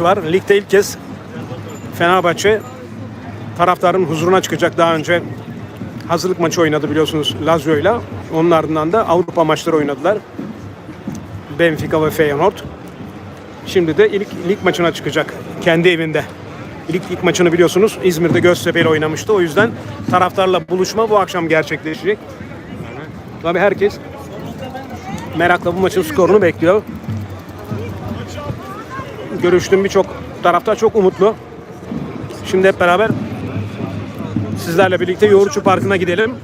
var. Ligde ilk kez Fenerbahçe taraftarın huzuruna çıkacak daha önce hazırlık maçı oynadı biliyorsunuz Lazio'yla. Onun ardından da Avrupa maçları oynadılar. Benfica ve Feyenoord. Şimdi de ilk lig maçına çıkacak kendi evinde. İlk ilk maçını biliyorsunuz İzmir'de Göztepe ile oynamıştı. O yüzden taraftarla buluşma bu akşam gerçekleşecek. Tabii herkes merakla bu maçın skorunu bekliyor. Görüştüğüm birçok taraftar çok umutlu. Şimdi hep beraber sizlerle birlikte Yoğurtçu Parkı'na gidelim.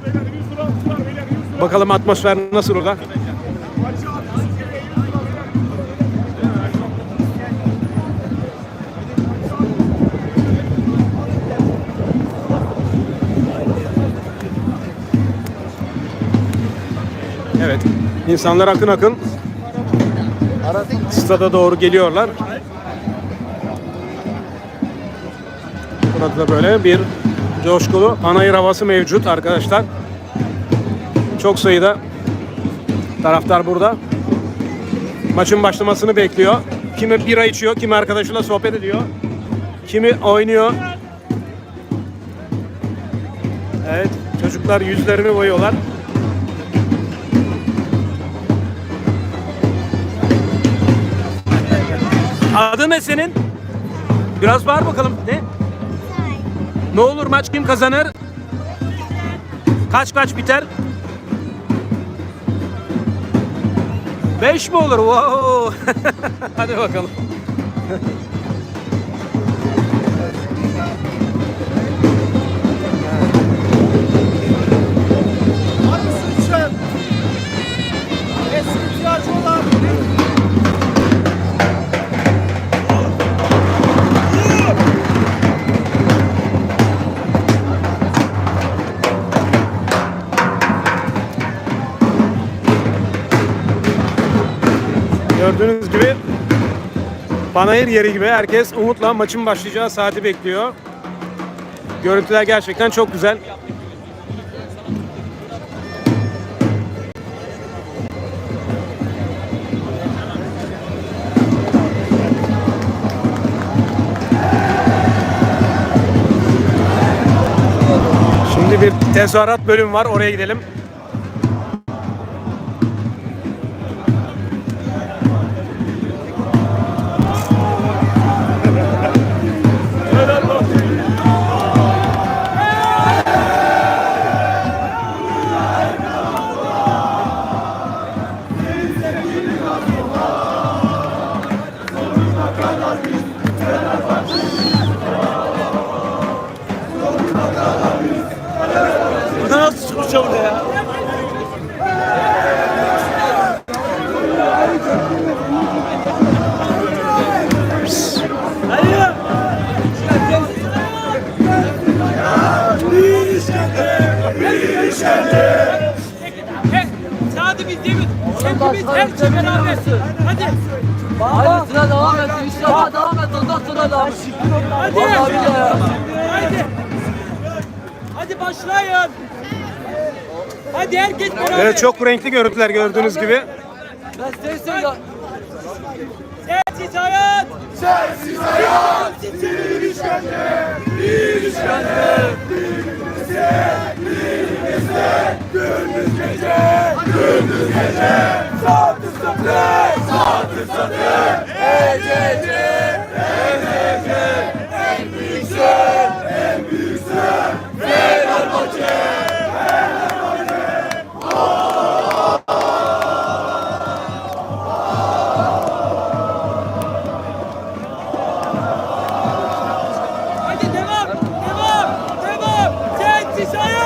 Bakalım atmosfer nasıl orada? Evet. insanlar akın akın stada doğru geliyorlar. Burada da böyle bir coşkulu panayır havası mevcut arkadaşlar. Çok sayıda taraftar burada. Maçın başlamasını bekliyor. Kimi bira içiyor, kimi arkadaşıyla sohbet ediyor. Kimi oynuyor. Evet, çocuklar yüzlerini boyuyorlar. Adı ne senin? Biraz bağır bakalım. Ne? Ne olur maç kim kazanır? Kaç kaç biter? Beş mi olur? Wow. Hadi bakalım. Gördüğünüz gibi panayır yeri gibi herkes umutla maçın başlayacağı saati bekliyor. Görüntüler gerçekten çok güzel. Şimdi bir tezahürat bölüm var. Oraya gidelim. Hepimiz her şey beraber. Hadi. Hadi sıra devam et. İnşallah devam et. Ondan sonra devam et. Hadi. Billahi. Hadi. Hadi başlayın. Hadi herkes beraber. Evet çok renkli görüntüler gördüğünüz gibi. Seni söylüyorum. Sensiz hayat. Sensiz hayat, bir işkence, bir işkence. Birbirimizde, birbirimizde, gündüz gece, gündüz gece. Satır satır, satır satır. Ecece, ecece. En büyük sen, en büyük sen. Fenerbahçe. Hadi devam. Devam. Devam. Sensiz hayat.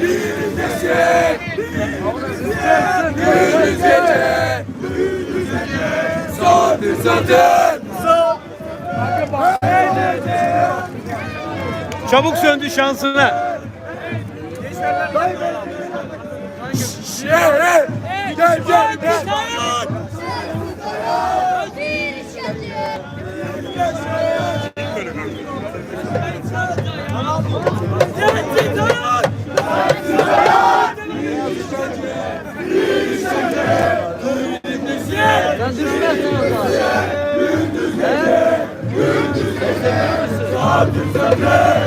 Gündüz gece. Gündüz gece. Satır satır. Çabuk söndü şansına. Şehre. Gel En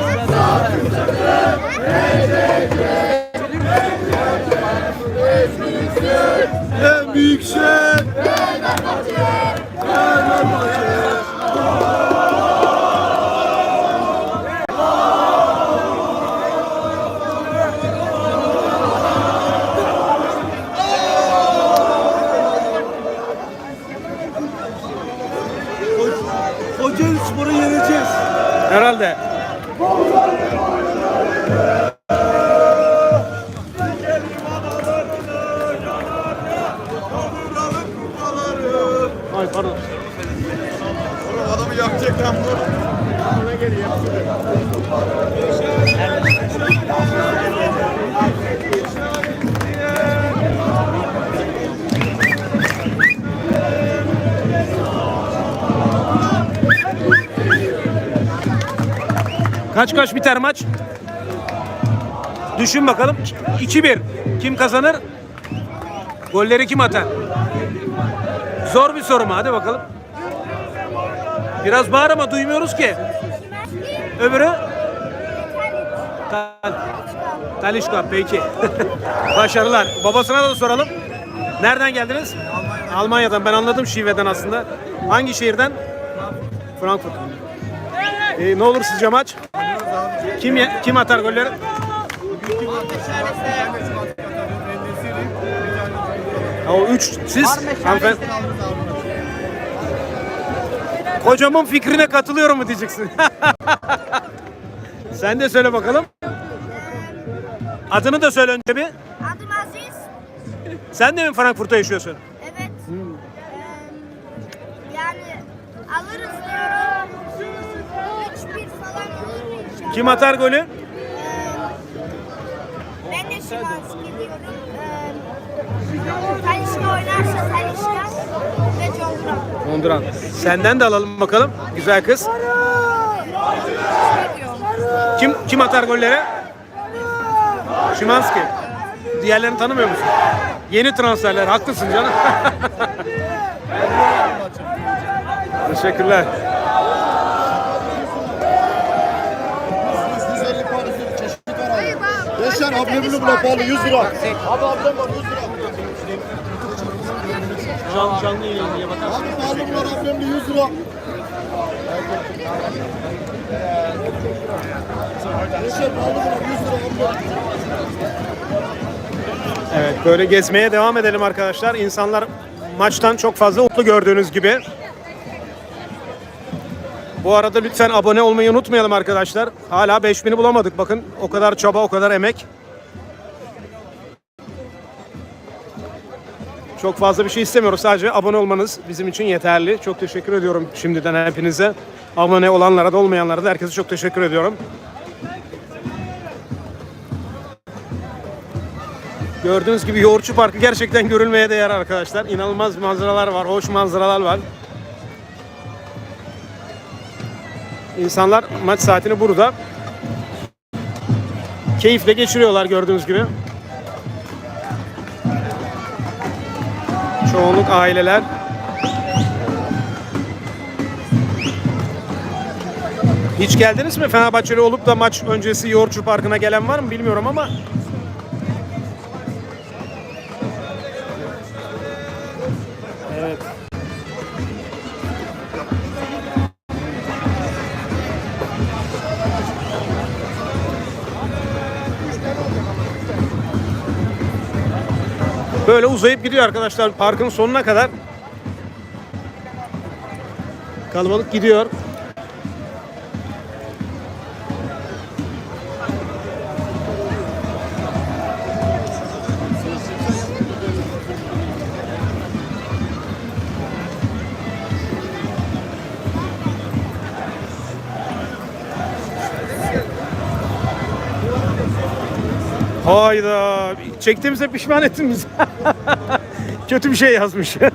Ay pardon. Adamı yakacak lan bu. Kaç kaç biter maç? Düşün bakalım. 2-1. Kim kazanır? Golleri kim atar? Zor bir soru mu? Hadi bakalım. Biraz bağır ama duymuyoruz ki. Öbürü? Tal Talişka peki. Başarılar. Babasına da soralım. Nereden geldiniz? Almanya'dan. Ben anladım şiveden aslında. Hangi şehirden? Frankfurt. Ee, ne olur sizce maç? Kim kim atar golleri? O üç siz hanımefendi. Kocamın fikrine katılıyorum mu diyeceksin. Sen de söyle bakalım. Adını da söyle önce bir. Adım Aziz. Sen de mi Frankfurt'ta yaşıyorsun? Evet. Eee, yani alırız diyorum. 3-1 falan olur inşallah. Kim atar golü? Eee, ben de Şimanski Honduran. Senden de alalım bakalım. Güzel kız. Kim kim atar golleri? Şimanski. Diğerlerini tanımıyor musun? Yeni transferler. Haklısın canım. Teşekkürler. Yaşar ablamını buna pahalı 100 lira. Abi ablam var 100 lira. Canlı canlı yayınlıya bakar Abi pahalı bunlar ablamını 100 lira. Yaşar pahalı bunlar 100 lira ablam. Evet böyle gezmeye devam edelim arkadaşlar. İnsanlar maçtan çok fazla mutlu gördüğünüz gibi. Bu arada lütfen abone olmayı unutmayalım arkadaşlar. Hala 5000'i bulamadık. Bakın o kadar çaba, o kadar emek. Çok fazla bir şey istemiyoruz. Sadece abone olmanız bizim için yeterli. Çok teşekkür ediyorum şimdiden hepinize. Abone olanlara da olmayanlara da herkese çok teşekkür ediyorum. Gördüğünüz gibi Yoğurtçu Parkı gerçekten görülmeye değer arkadaşlar. İnanılmaz manzaralar var, hoş manzaralar var. İnsanlar maç saatini burada keyifle geçiriyorlar gördüğünüz gibi. Çoğunluk aileler. Hiç geldiniz mi Fenerbahçeli olup da maç öncesi Yoğurtçu Parkı'na gelen var mı bilmiyorum ama Böyle uzayıp gidiyor arkadaşlar parkın sonuna kadar. Kalabalık gidiyor. Hayda. Çektiğimize pişman ettin bizi. Kötü bir şey yazmış.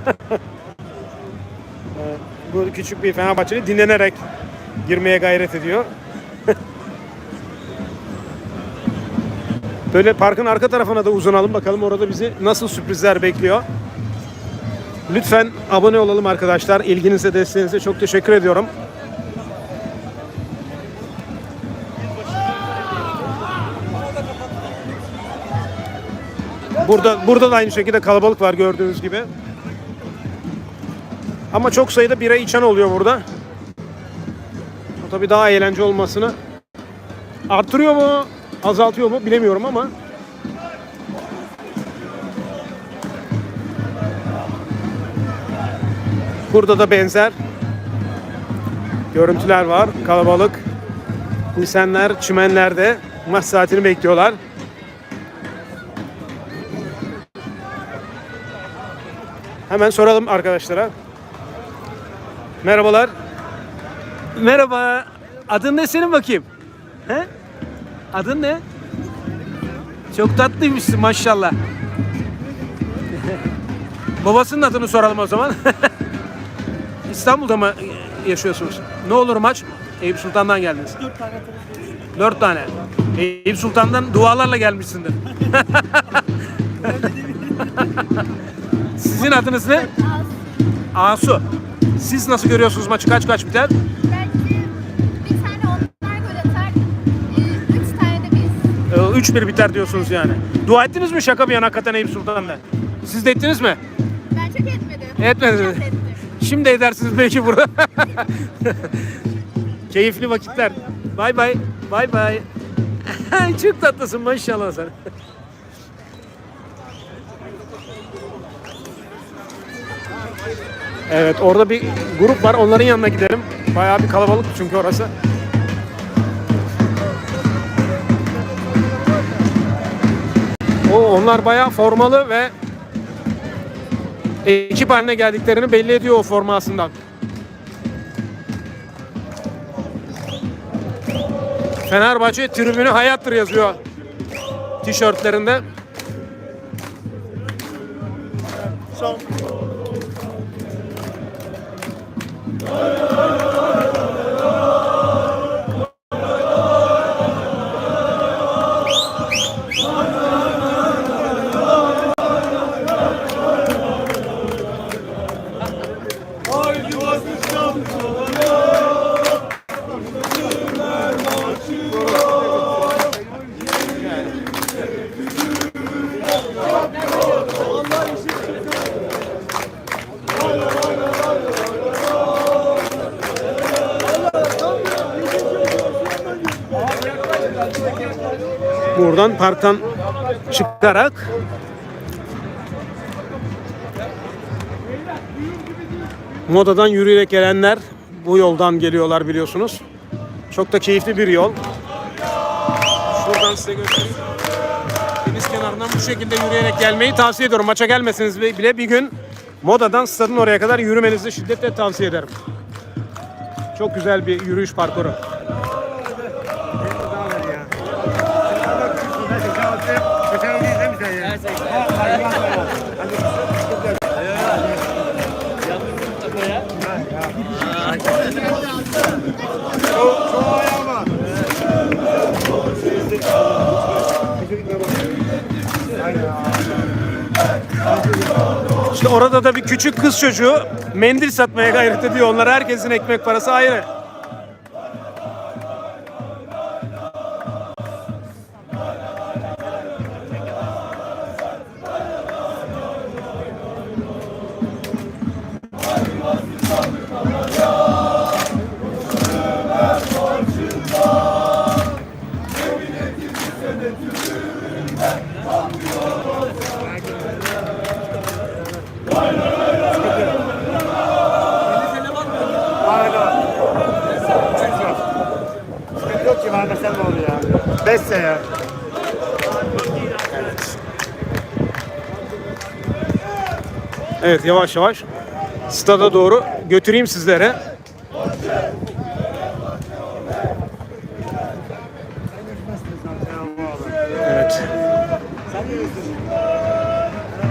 Bu küçük bir Fenerbahçeli dinlenerek girmeye gayret ediyor. Böyle parkın arka tarafına da uzanalım bakalım orada bizi nasıl sürprizler bekliyor. Lütfen abone olalım arkadaşlar. İlginize, desteğinize çok teşekkür ediyorum. Burada burada da aynı şekilde kalabalık var gördüğünüz gibi. Ama çok sayıda bira içen oluyor burada. O tabii daha eğlence olmasını artırıyor mu, azaltıyor mu bilemiyorum ama Burada da benzer görüntüler var. Kalabalık. İnsanlar çimenlerde maç saatini bekliyorlar. Hemen soralım arkadaşlara. Merhabalar. Merhaba. Adın ne senin bakayım? He? Adın ne? Çok tatlıymışsın maşallah. Babasının adını soralım o zaman. İstanbul'da mı yaşıyorsunuz? Ne olur maç? Eyüp Sultan'dan geldiniz. Dört tane. Dört tane. Eyüp Sultan'dan dualarla gelmişsindir. Sizin adınız ne? Asu. Siz nasıl görüyorsunuz maçı? Kaç kaç biter? Belki bir tane onlar gol atar. e, Üç tane de biz. Ee, 3-1 biter diyorsunuz yani. Dua ettiniz mi şaka bir yana hakikaten Eyüp Sultan'la? Siz de ettiniz mi? Ben çok etmedim. Etmediniz. Biraz ettim. Şimdi edersiniz belki burada. Keyifli vakitler. Bay bay. Bay bay. Çok tatlısın maşallah sen. Evet orada bir grup var onların yanına gidelim. Bayağı bir kalabalık çünkü orası. O onlar bayağı formalı ve ekip haline geldiklerini belli ediyor o formasından. Fenerbahçe tribünü hayattır yazıyor tişörtlerinde. Parktan çıkarak Moda'dan yürüyerek gelenler bu yoldan geliyorlar biliyorsunuz. Çok da keyifli bir yol. Şuradan size göstereyim. Deniz kenarından bu şekilde yürüyerek gelmeyi tavsiye ediyorum. Maça gelmeseniz bile bir gün Moda'dan stadın oraya kadar yürümenizi şiddetle tavsiye ederim. Çok güzel bir yürüyüş parkuru. İşte orada da bir küçük kız çocuğu mendil satmaya gayret ediyor. Onlar herkesin ekmek parası ayrı. Evet yavaş yavaş stada doğru götüreyim sizlere. Evet.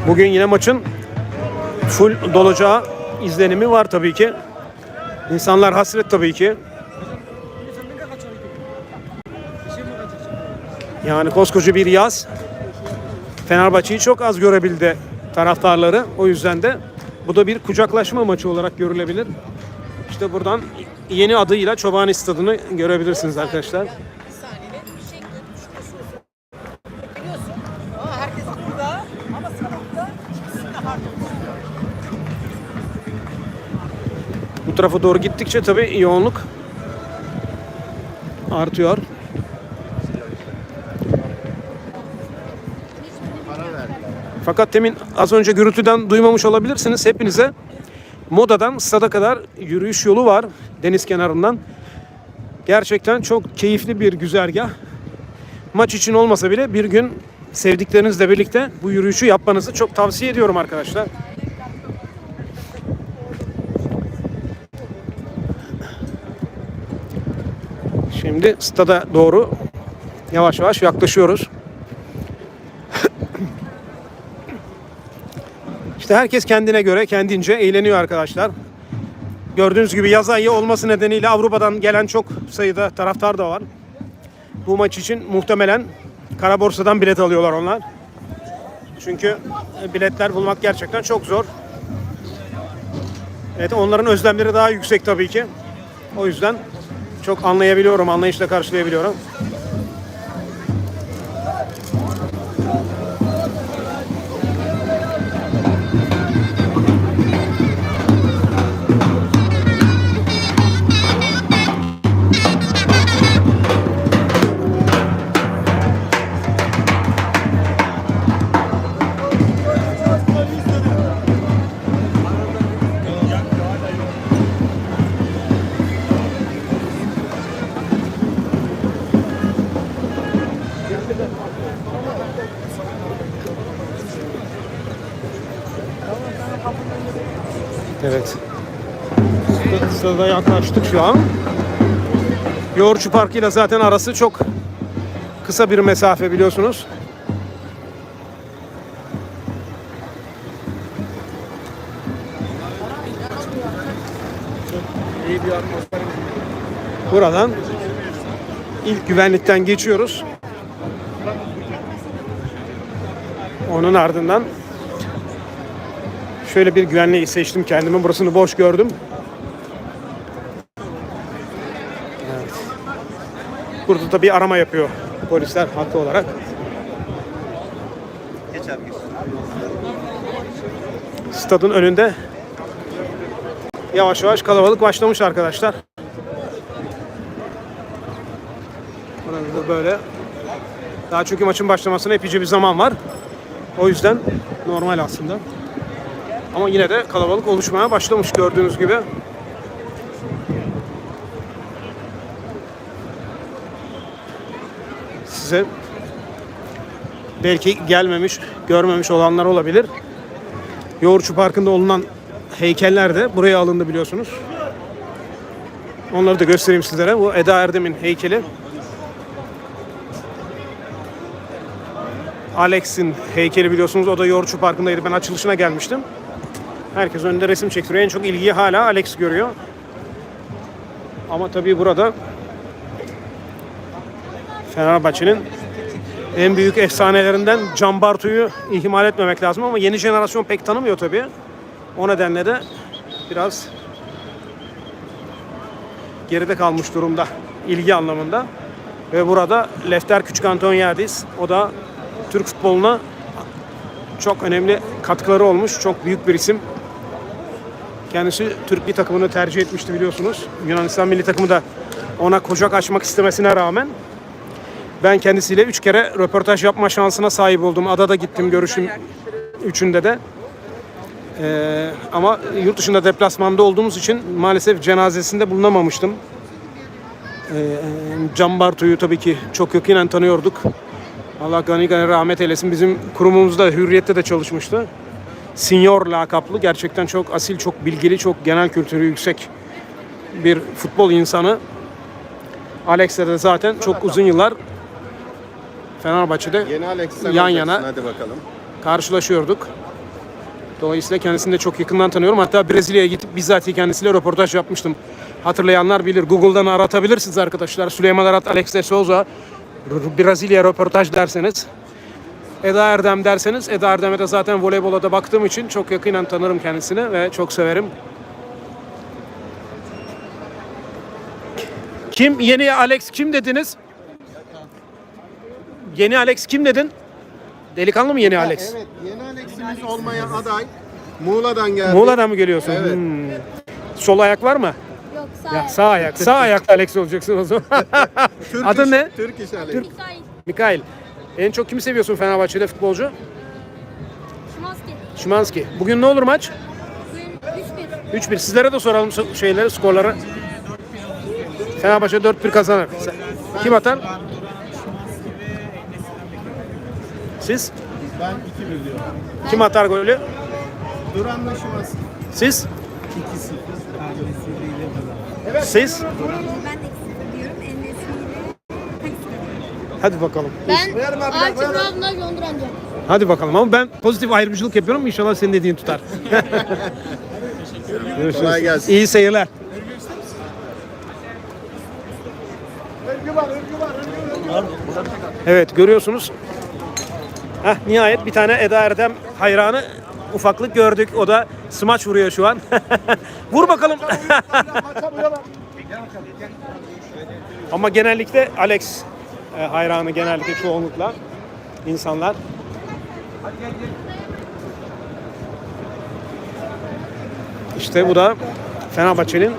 Bugün yine maçın full dolacağı izlenimi var tabii ki. İnsanlar hasret tabii ki. Yani koskoca bir yaz. Fenerbahçe'yi çok az görebildi taraftarları. O yüzden de Bu da bir kucaklaşma maçı olarak görülebilir. İşte buradan yeni adıyla Çobani Stadı'nı görebilirsiniz arkadaşlar. Bu tarafa doğru gittikçe tabii yoğunluk artıyor. Fakat demin az önce gürültüden duymamış olabilirsiniz. Hepinize Moda'dan stada kadar yürüyüş yolu var deniz kenarından. Gerçekten çok keyifli bir güzergah. Maç için olmasa bile bir gün sevdiklerinizle birlikte bu yürüyüşü yapmanızı çok tavsiye ediyorum arkadaşlar. Şimdi stada doğru yavaş yavaş yaklaşıyoruz. İşte herkes kendine göre kendince eğleniyor arkadaşlar. Gördüğünüz gibi yaz ayı olması nedeniyle Avrupa'dan gelen çok sayıda taraftar da var. Bu maç için muhtemelen kara borsadan bilet alıyorlar onlar. Çünkü biletler bulmak gerçekten çok zor. Evet onların özlemleri daha yüksek tabii ki. O yüzden çok anlayabiliyorum, anlayışla karşılayabiliyorum. Stada yaklaştık şu an. Yoğurtçu Parkı ile zaten arası çok kısa bir mesafe biliyorsunuz. Buradan ilk güvenlikten geçiyoruz. Onun ardından Şöyle bir güvenliği seçtim kendime. Burasını boş gördüm. Burada da bir arama yapıyor polisler haklı olarak. Stadın önünde yavaş yavaş kalabalık başlamış arkadaşlar. Burada da böyle. Daha çünkü maçın başlamasına epeyce bir zaman var. O yüzden normal aslında. Ama yine de kalabalık oluşmaya başlamış gördüğünüz gibi. Size belki gelmemiş, görmemiş olanlar olabilir. Yoğurtçu Parkı'nda olunan heykeller de buraya alındı biliyorsunuz. Onları da göstereyim sizlere. Bu Eda Erdem'in heykeli. Alex'in heykeli biliyorsunuz. O da Yoğurtçu Parkı'ndaydı. Ben açılışına gelmiştim. Herkes önünde resim çektiriyor. En çok ilgiyi hala Alex görüyor. Ama tabii burada Fenerbahçe'nin en büyük efsanelerinden Can Bartu'yu ihmal etmemek lazım ama yeni jenerasyon pek tanımıyor tabii. O nedenle de biraz geride kalmış durumda ilgi anlamında. Ve burada Lefter Küçük Antoniadis o da Türk futboluna çok önemli katkıları olmuş. Çok büyük bir isim. Kendisi Türk bir takımını tercih etmişti biliyorsunuz. Yunanistan milli takımı da ona kocak açmak istemesine rağmen ben kendisiyle üç kere röportaj yapma şansına sahip oldum. Adada gittim görüşüm üçünde de. Ee, ama yurt dışında deplasmanda olduğumuz için maalesef cenazesinde bulunamamıştım. Ee, Can Bartu'yu tabii ki çok yakinen tanıyorduk. Allah gani gani rahmet eylesin. Bizim kurumumuzda Hürriyet'te de çalışmıştı. Senior lakaplı. Gerçekten çok asil, çok bilgili, çok genel kültürü yüksek bir futbol insanı. Alex'le de zaten çok uzun yıllar Fenerbahçe'de Yeni Alex sen yan olacaksın, yana Hadi bakalım. karşılaşıyorduk. Dolayısıyla kendisini de çok yakından tanıyorum. Hatta Brezilya'ya gidip bizzat kendisiyle röportaj yapmıştım. Hatırlayanlar bilir. Google'dan aratabilirsiniz arkadaşlar. Süleyman Arat, Alex de Souza, R- Brezilya röportaj derseniz Eda Erdem derseniz Eda Erdem'e de zaten voleybola da baktığım için çok yakinen tanırım kendisini ve çok severim. Kim? Yeni Alex kim dediniz? Yeni Alex kim dedin? Delikanlı mı yeni Alex? Evet, yeni Alex'imiz olmayan aday Muğla'dan geldi. Muğla'dan mı geliyorsun? Evet. Hmm. Sol ayak var mı? Yok sağ Ya, sağ ayak. Sağ ayak Alex olacaksın o zaman. Türk Adın iş- ne? Türk iş Alex. Mikail. Mikail. En çok kimi seviyorsun Fenerbahçe'de futbolcu? Şimanski. Şimanski. Bugün ne olur maç? Bugün 3-1. 3-1. Sizlere de soralım so- şeyleri, skorları. Fenerbahçe 4-1 kazanır. Kim atar? Siz? Ben 2-1 diyorum. Kim atar golü? Duran'la Şimanski. Siz? 2-0. Siz? Ben de 2-0 diyorum. Enes'iyle. Hadi bakalım. Ben Arçı Trabzon'a John Duran diyorum. Hadi bakalım ama ben pozitif ayrımcılık yapıyorum. İnşallah senin dediğin tutar. Görüşürüz. Kolay gelsin. İyi seyirler. Evet görüyorsunuz. Heh, nihayet bir tane Eda Erdem hayranı ufaklık gördük. O da smaç vuruyor şu an. Vur bakalım. Ama genellikle Alex e, hayranı genellikle çoğunlukla insanlar. İşte bu da Fenerbahçe'nin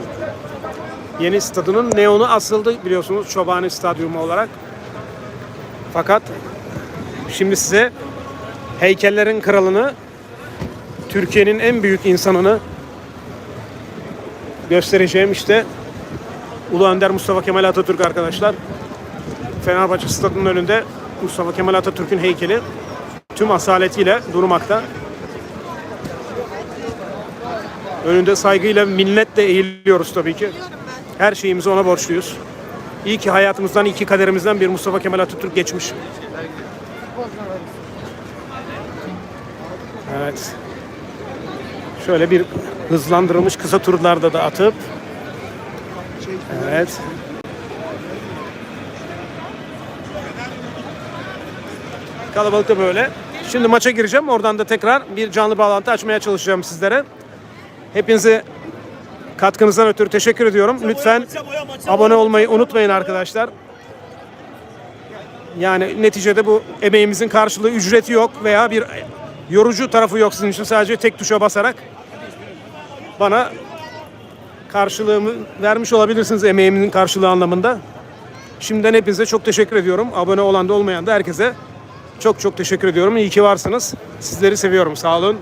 yeni stadının neonu asıldı biliyorsunuz Çobani Stadyumu olarak. Fakat şimdi size heykellerin kralını, Türkiye'nin en büyük insanını göstereceğim işte Ulu Önder Mustafa Kemal Atatürk arkadaşlar. Fenerbahçe stadının önünde Mustafa Kemal Atatürk'ün heykeli tüm asaletiyle durmakta. Önünde saygıyla minnetle eğiliyoruz tabii ki. Her şeyimizi ona borçluyuz. İyi ki hayatımızdan, iyi ki kaderimizden bir Mustafa Kemal Atatürk geçmiş. Evet. Şöyle bir hızlandırılmış kısa turlarda da atıp Evet. Kalabalık da böyle. Şimdi maça gireceğim. Oradan da tekrar bir canlı bağlantı açmaya çalışacağım sizlere. Hepinize katkınızdan ötürü teşekkür ediyorum. Lütfen abone olmayı unutmayın arkadaşlar. Yani neticede bu emeğimizin karşılığı ücreti yok veya bir yorucu tarafı yok sizin için. Sadece tek tuşa basarak bana karşılığımı vermiş olabilirsiniz emeğimin karşılığı anlamında. Şimdiden hepinize çok teşekkür ediyorum. Abone olan da olmayan da herkese çok çok teşekkür ediyorum. İyi ki varsınız. Sizleri seviyorum. Sağ olun.